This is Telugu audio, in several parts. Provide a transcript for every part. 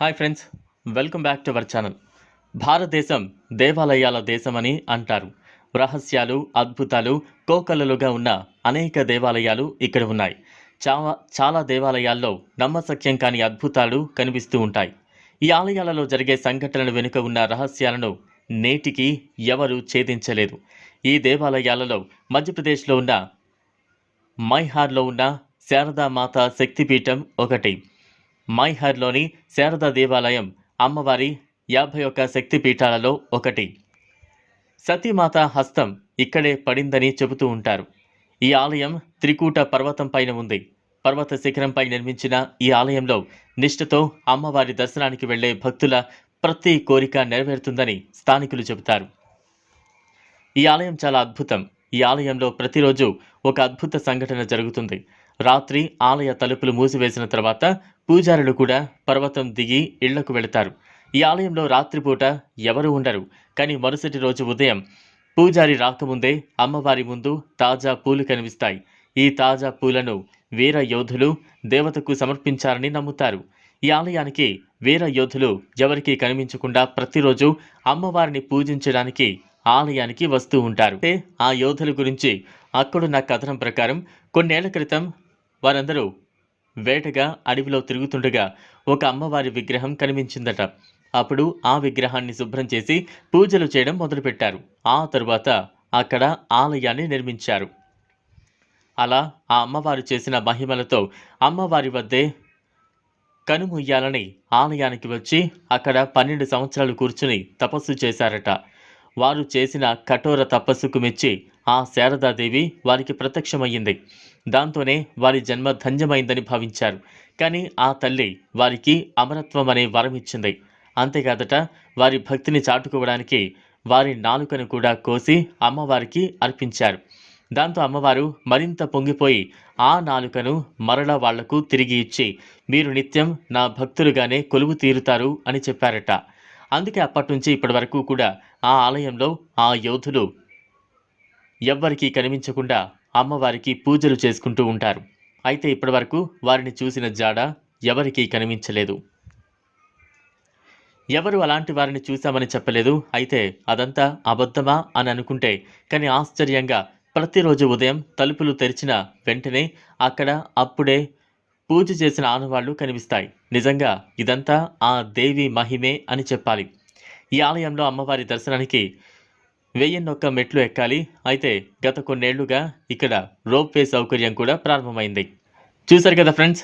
Hi friends welcome back to our channel భారతదేశం దేవాలయాల దేశమని అంటారు. రహస్యాలు అద్భుతాలు కోకలలుగా ఉన్న అనేక దేవాలయాలు ఇక్కడ ఉన్నాయి. చాలా చాలా దేవాలయాల్లో నమ్మసత్యం కాని అద్భుతాలు కనిపిస్తూ ఉంటాయి. ఈ ఆలయాలలో జరిగే సంఘటనల వెనుక ఉన్న రహస్యాలను నేటికి ఎవరు ఛేదించలేదు. ఈ దేవాలయాలలో మధ్యప్రదేశ్లో ఉన్న మైహార్లో ఉన్న శారదామాత శక్తిపీఠం ఒకటి. మైహర్లోని శారదా దేవాలయం అమ్మవారి యాభై ఒక్క శక్తిపీఠాలలో ఒకటి. సతీమాత హస్తం ఇక్కడే పడిందని చెబుతూ ఉంటారు. ఈ ఆలయం త్రికూట పర్వతం పైన ఉంది. పర్వత శిఖరంపై నిర్మించిన ఈ ఆలయంలో నిష్ఠతో అమ్మవారి దర్శనానికి వెళ్ళే భక్తుల ప్రతి కోరిక నెరవేరుతుందని స్థానికులు చెబుతారు. ఈ ఆలయం చాలా అద్భుతం. ఈ ఆలయంలో ప్రతిరోజు ఒక అద్భుత సంఘటన జరుగుతుంది. రాత్రి ఆలయ తలుపులు మూసివేసిన తర్వాత పూజారులు కూడా పర్వతం దిగి ఇళ్ళకు వెళతారు. ఈ ఆలయంలో రాత్రిపూట ఎవరు ఉండరు కానీ మరుసటి రోజు ఉదయం పూజారి రాకముందే అమ్మవారి ముందు తాజా పూలు కనిపిస్తాయి. ఈ తాజా పూలను వీర యోధులు దేవతకు సమర్పించారని నమ్ముతారు. ఈ ఆలయానికి వీర యోధులు ఎవరికీ కనిపించకుండా ప్రతిరోజు అమ్మవారిని పూజించడానికి ఆలయానికి వస్తూ ఉంటారు. ఆ యోధుల గురించి అక్కడున్న కథనం ప్రకారం కొన్నేళ్ళ క్రితం వారందరూ వేటగా అడవిలో తిరుగుతుండగా ఒక అమ్మవారి విగ్రహం కనిపించిందట. అప్పుడు ఆ విగ్రహాన్ని శుభ్రం చేసి పూజలు చేయడం మొదలుపెట్టారు. ఆ తరువాత అక్కడ ఆలయాన్ని నిర్మించారు. అలా ఆ అమ్మవారు చేసిన మహిమలతో అమ్మవారి వద్దే కనుముయ్యాలని ఆలయానికి వచ్చి అక్కడ పన్నెండు సంవత్సరాలు కూర్చుని తపస్సు చేశారట. వారు చేసిన కఠోర తపస్సుకు మెచ్చి ఆ శారదాదేవి వారికి ప్రత్యక్షమయ్యింది. దాంతోనే వారి జన్మ ధన్యమైందని భావించారు. కానీ ఆ తల్లి వారికి అమరత్వం అనే వరం ఇచ్చింది. అంతేకాదట వారి భక్తిని చాటుకోవడానికి వారి నాలుకను కూడా కోసి అమ్మవారికి అర్పించారు. దాంతో అమ్మవారు మరింత పొంగిపోయి ఆ నాలుకను మరలా వాళ్ళకు తిరిగి ఇచ్చి మీరు నిత్యం నా భక్తులుగానే కొలువు తీరుతారు అని చెప్పారట. అందుకే అప్పటి నుంచి ఇప్పటి వరకు కూడా ఆ ఆలయంలో ఆ యోధులు ఎవ్వరికీ కనిపించకుండా అమ్మవారికి పూజలు చేసుకుంటూ ఉంటారు. అయితే ఇప్పటి వరకు వారిని చూసిన జాడ ఎవరికీ కనిపించలేదు. ఎవరు అలాంటి వారిని చూశామని చెప్పలేదు. అయితే అదంతా అబద్ధమా అని అనుకుంటే కానీ ఆశ్చర్యంగా ప్రతిరోజు ఉదయం తలుపులు తెరిచిన వెంటనే అక్కడ అప్పుడే పూజ చేసిన ఆనవాళ్ళు కనిపిస్తాయి. నిజంగా ఇదంతా ఆ దేవి మహిమే అని చెప్పాలి. ఈ ఆలయంలో అమ్మవారి దర్శనానికి వెయ్యిన్నొక్క మెట్లు ఎక్కాలి. అయితే గత కొన్నేళ్ళుగా ఇక్కడ రోప్ వే సౌకర్యం కూడా ప్రారంభమైంది. చూశారు కదా ఫ్రెండ్స్?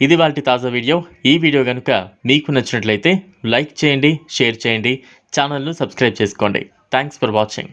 ఇది వాటి తాజా వీడియో. ఈ వీడియో కనుక మీకు నచ్చినట్లయితే లైక్ చేయండి షేర్ చేయండి ఛానల్ను సబ్స్క్రైబ్ చేసుకోండి. Thanks for watching.